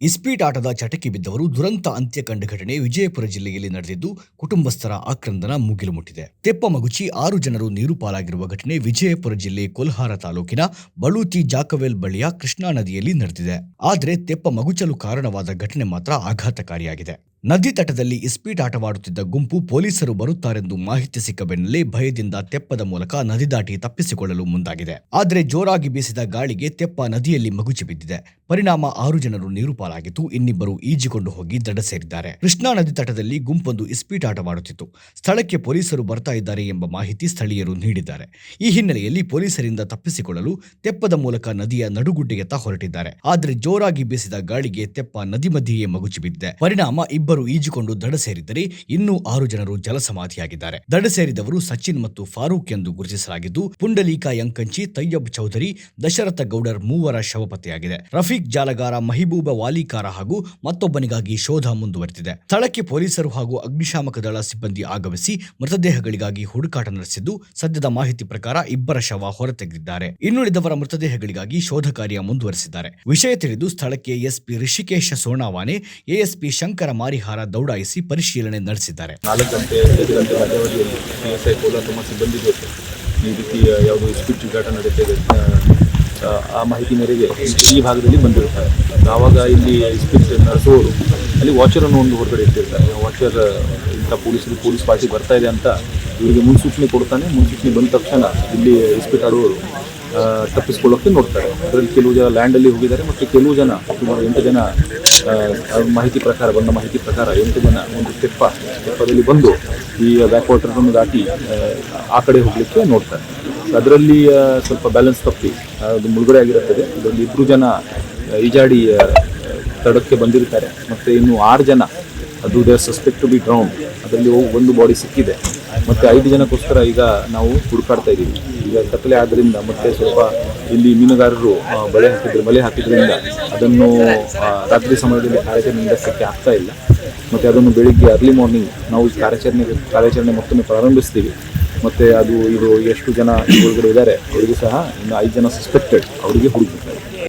ಇಸ್ಪೀಟ್ ಆಟದ ಚಟಕ್ಕೆ ಬಿದ್ದವರು ದುರಂತ ಅಂತ್ಯ ಕಂಡ ಘಟನೆ ವಿಜಯಪುರ ಜಿಲ್ಲೆಯಲ್ಲಿ ನಡೆದಿದ್ದು ಕುಟುಂಬಸ್ಥರ ಆಕ್ರಂದನ ಮುಗಿಲು ಮುಟ್ಟಿದೆ. ತೆಪ್ಪ ಮಗುಚಿ ಆರು ಜನರು ನೀರು ಪಾಲಾಗಿರುವ ಘಟನೆ ವಿಜಯಪುರ ಜಿಲ್ಲೆ ಕೊಲ್ಹಾರ ತಾಲೂಕಿನ ಬಳೂತಿ ಜಾಕವೆಲ್ ಬಳಿಯ ಕೃಷ್ಣಾ ನದಿಯಲ್ಲಿ ನಡೆದಿದೆ. ಆದರೆ ತೆಪ್ಪ ಮಗುಚಲು ಕಾರಣವಾದ ಘಟನೆ ಮಾತ್ರ ಆಘಾತಕಾರಿಯಾಗಿದೆ. ನದಿ ತಟದಲ್ಲಿ ಇಸ್ಪೀಟ್ ಆಟವಾಡುತ್ತಿದ್ದ ಗುಂಪು ಪೊಲೀಸರು ಬರುತ್ತಾರೆಂದು ಮಾಹಿತಿ ಸಿಕ್ಕ ಬೆನ್ನಲ್ಲೇ ಭಯದಿಂದ ತೆಪ್ಪದ ಮೂಲಕ ನದಿ ದಾಟಿ ತಪ್ಪಿಸಿಕೊಳ್ಳಲು ಮುಂದಾಗಿದೆ. ಆದರೆ ಜೋರಾಗಿ ಬೀಸಿದ ಗಾಳಿಗೆ ತೆಪ್ಪ ನದಿಯಲ್ಲಿ ಮಗುಚಿ ಬಿದ್ದಿದೆ. ಪರಿಣಾಮ ಆರು ಜನರು ನೀರು ಪಾಲಾಗಿದ್ದು ಇನ್ನಿಬ್ಬರು ಈಜಿಕೊಂಡು ಹೋಗಿ ದಡ ಸೇರಿದ್ದಾರೆ. ಕೃಷ್ಣಾ ನದಿ ತಟದಲ್ಲಿ ಗುಂಪೊಂದು ಇಸ್ಪೀಟ್ ಆಟವಾಡುತ್ತಿತ್ತು. ಸ್ಥಳಕ್ಕೆ ಪೊಲೀಸರು ಬರ್ತಾ ಇದ್ದಾರೆ ಎಂಬ ಮಾಹಿತಿ ಸ್ಥಳೀಯರು ನೀಡಿದ್ದಾರೆ. ಈ ಹಿನ್ನೆಲೆಯಲ್ಲಿ ಪೊಲೀಸರಿಂದ ತಪ್ಪಿಸಿಕೊಳ್ಳಲು ತೆಪ್ಪದ ಮೂಲಕ ನದಿಯ ನಡುಗುಡ್ಡೆಯತ್ತ ಹೊರಟಿದ್ದಾರೆ. ಆದರೆ ಜೋರಾಗಿ ಬೀಸಿದ ಗಾಳಿಗೆ ತೆಪ್ಪ ನದಿ ಮಧ್ಯೆಯೇ ಮಗುಚಿ ಬಿದ್ದಿದೆ. ಪರಿಣಾಮ ಇಬ್ಬರು ಈಜಿಕೊಂಡು ದಡ ಸೇರಿದ್ದರೆ ಇನ್ನೂ ಆರು ಜನರು ಜಲಸಮಾಧಿಯಾಗಿದ್ದಾರೆ. ದಡ ಸೇರಿದವರು ಸಚಿನ್ ಮತ್ತು ಫಾರೂಕ್ ಎಂದು ಗುರುತಿಸಲಾಗಿದ್ದು, ಪುಂಡಲೀಕ ಯಂಕಂಚಿ ತಯ್ಯಬ್ ಚೌಧರಿ, ದಶರಥ ಗೌಡರ್ ಮೂವರ ಶವ ಪತ್ತೆಯಾಗಿದೆ ರಫೀಕ್ ಜಾಲಗಾರ ಮಹಿಬೂಬ ವಾಲಿಕಾರ ಹಾಗೂ ಮತ್ತೊಬ್ಬನಿಗಾಗಿ ಶೋಧ ಮುಂದುವರೆದಿದೆ. ಸ್ಥಳಕ್ಕೆ ಪೊಲೀಸರು ಹಾಗೂ ಅಗ್ನಿಶಾಮಕ ದಳ ಸಿಬ್ಬಂದಿ ಆಗಮಿಸಿ ಮೃತದೇಹಗಳಿಗಾಗಿ ಹುಡುಕಾಟ ನಡೆಸಿದ್ದು, ಸದ್ಯದ ಮಾಹಿತಿ ಪ್ರಕಾರ ಇಬ್ಬರ ಶವ ಹೊರತೆಗೆದಿದ್ದಾರೆ. ಇನ್ನುಳಿದವರ ಮೃತದೇಹಗಳಿಗಾಗಿ ಶೋಧ ಕಾರ್ಯ ಮುಂದುವರೆಸಿದ್ದಾರೆ. ವಿಷಯ ತಿಳಿದು ಸ್ಥಳಕ್ಕೆ ಎಸ್ಪಿ ಋಷಿಕೇಶ ಸೋಣಾವಾನೆ, ಎಎಸ್ಪಿ ಶಂಕರ ಮಾರಿಹಾರ ದೌಡಾಯಿಸಿ ಪರಿಶೀಲನೆ ನಡೆಸಿದ್ದಾರೆ. ನಾಲ್ಕು ಆ, ಮಾಹಿತಿ ಮೇರೆಗೆ ಈ ಭಾಗದಲ್ಲಿ ಬಂದಿರ್ತಾರೆ ಆವಾಗ ಇಲ್ಲಿ ಇನ್ಸ್ಪೆಕ್ಟರ್ ನಡೆಸುವವರು ಅಲ್ಲಿ ವಾಚರನ್ನು ಒಂದು ಹೊರಗಡೆ ಇಟ್ಟಿರ್ತಾರೆ. ವಾಚರ್ ಇಂಥ ಪೊಲೀಸರು ಪೊಲೀಸ್ ಪಾರ್ಟಿ ಬರ್ತಾ ಇದೆ ಅಂತ ಇವರಿಗೆ ಮುನ್ಸೂಚನೆ ಕೊಡ್ತಾನೆ. ಮುನ್ಸೂಚನೆ ಬಂದ ತಕ್ಷಣ ಇಲ್ಲಿ ಇಸ್ಪೀಟ್ ಆಡುವವರು ತಪ್ಪಿಸ್ಕೊಳ್ಳೋಕ್ಕೆ ನೋಡ್ತಾರೆ. ಅದರಲ್ಲಿ ಕೆಲವು ಜನ ಲ್ಯಾಂಡಲ್ಲಿ ಹೋಗಿದ್ದಾರೆ ಮತ್ತು ಕೆಲವು ಜನ ಸುಮಾರು ಎಂಟು ಜನ ಮಾಹಿತಿ ಪ್ರಕಾರ ಬಂದ ಮಾಹಿತಿ ಪ್ರಕಾರ ಎಂಟು ಜನ ಒಂದು ತೆಪ್ಪ ತೆಪ್ಪದಲ್ಲಿ ಬಂದು ಈ ಬ್ಯಾಕ್ ವಾಟರನ್ನು ದಾಟಿ ಆ, ಕಡೆ ಹೋಗಲಿಕ್ಕೆ ನೋಡ್ತಾರೆ. ಅದರಲ್ಲಿ ಸ್ವಲ್ಪ ಬ್ಯಾಲೆನ್ಸ್ ತಪ್ಪಿ ಅದು ಮುಳುಗಡೆ ಆಗಿರುತ್ತದೆ. ಅದರಲ್ಲಿ ಇಬ್ಬರು ಜನ ಈಜಾಡಿ ತಡಕ್ಕೆ ಬಂದಿರ್ತಾರೆ ಮತ್ತು ಇನ್ನು ಆರು ಜನ ಅದು they suspect to be drown ಅದರಲ್ಲಿ ಒಂದು ಬಾಡಿ ಸಿಕ್ಕಿದೆ. ಮತ್ತು ಐದು ಜನಕ್ಕೋಸ್ಕರ ಈಗ ನಾವು ಹುಡುಕಾಡ್ತಾ ಇದ್ದೀವಿ. ಈಗ ಕತ್ತಲೆ ಆದ್ದರಿಂದ ಮತ್ತೆ ಸ್ವಲ್ಪ ಇಲ್ಲಿ ಮೀನುಗಾರರು ಬಲೆ ಹಾಕಿದ್ರು, ಬಲೆ ಹಾಕಿದ್ರಿಂದ ಅದನ್ನು ರಾತ್ರಿ ಸಮಯದಲ್ಲಿ ಕಾರ್ಯಾಚರಣೆ ನಡೆಸೋಕ್ಕೆ ಆಗ್ತಾ ಇಲ್ಲ. ಮತ್ತು ಅದನ್ನು ಬೆಳಿಗ್ಗೆ ಅರ್ಲಿ ಮಾರ್ನಿಂಗ್ ನಾವು ಕಾರ್ಯಾಚರಣೆ ಕಾರ್ಯಾಚರಣೆ ಮತ್ತೊಮ್ಮೆ ಪ್ರಾರಂಭಿಸ್ತೀವಿ. ಮತ್ತು ಅದು ಇದು ಎಷ್ಟು ಜನ ಒಳಗಡೆ ಇದ್ದಾರೆ, ಅವರಿಗೂ ಸಹ ಇನ್ನು ಐದು ಜನ ಸಸ್ಪೆಕ್ಟೆಡ್ ಅವರಿಗೆ ಹುಡುಕಿದ್ದಾರೆ